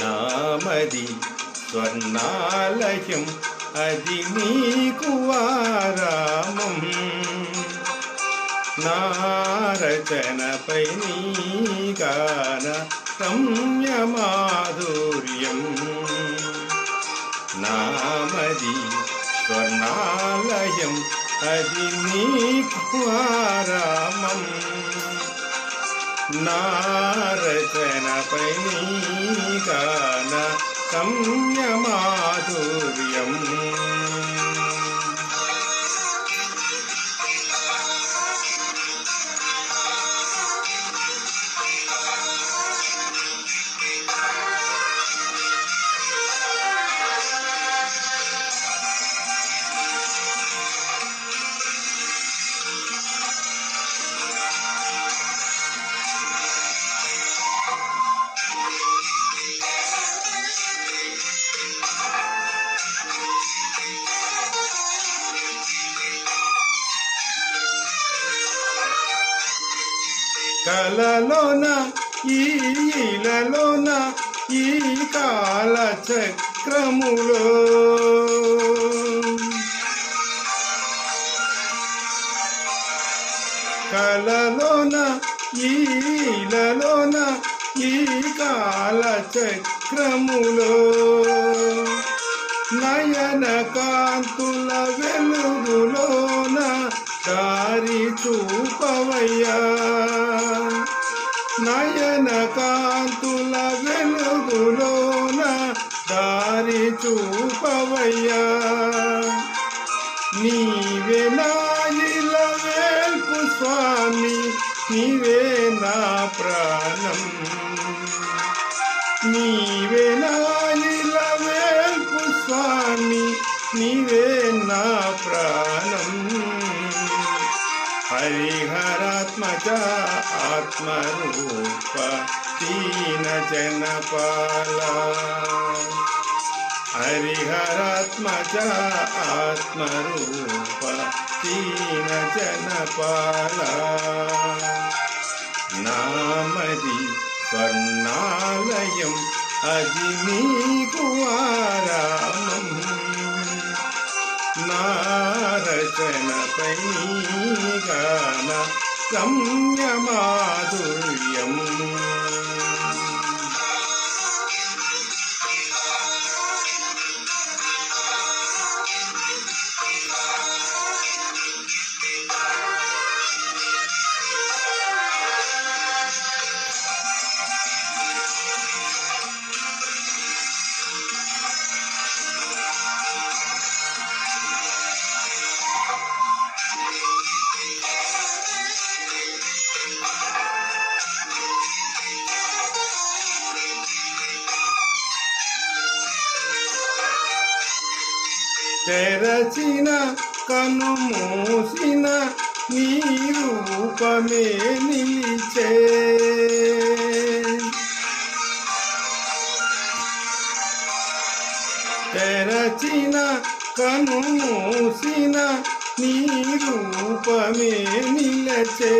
నామది స్వర్ణాలయం అది నీకు ఆరామం. నారచనపై నీ సంయమాధుర్యం నామది స్వర్ణాలయం అది నీకు ఆరామం. నారచనపై నీ గాన రమ్యమాధుర్యం కలలోన ఈలలోన ఈ కాల చక్రములో కలలోన ఈలలోన ఈ కాల చక్రములో నయన కాంతుల వెలుగులోన దారి చూపవయ్యా. నయన కాంతుల వెలుగులోన దారి చూపవయ్యా. నీవే నాయిల వేల్పు స్వామి నీవే నా ప్రాణం. నీవే जीवे जीवेन्न प्राणम् हरिहरात्मज आत्मरूप दीनजनपाला हरिहरात्मज आत्मरूप दीनजनपाला नामदि स्वर्णालयम् अजिनीकुवारामम् నారచనపై గాన గమ్యమాధుర్యం. తెరచిన కను మూసిన నీ రూపమే నిలిచే. తెరచిన కను మూసిన నీ రూపమే నిలచే.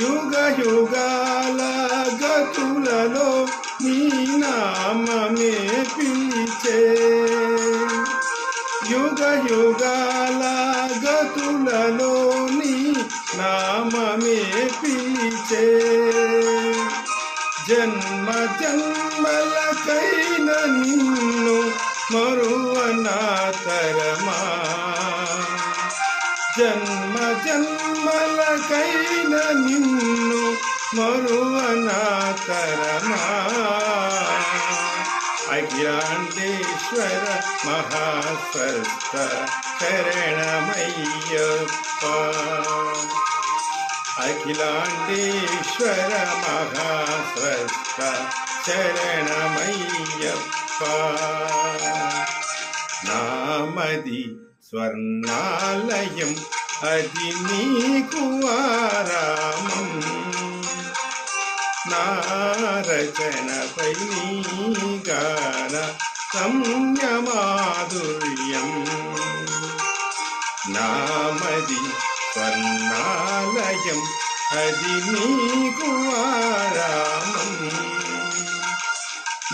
యుగ యుగాల గతులలో నీ నామమే పిలిచే. యుగ యుగాల నామమే పీచే. జన్మ జన్మలకైన నిన్ను మరువనా తరమా జన్మ జన్మలకైన నిన్ను మరువనా తరమా ఈశ్వర మహాస్వస్థ శరణమయ్యప్ప అఖిలాండేశ్వర మహాస్వస్థ శరణమయ్యప్ప నామది స్వర్ణాలయం అది నీకు ఆరామం నారచనపై నీ గాన సంయమాధుర్యం నామది స్వర్ణాలయం అది నీకు ఆరామం.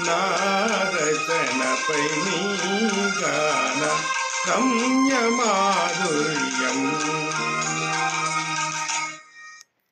నారచనపై నీ గాన రమ్య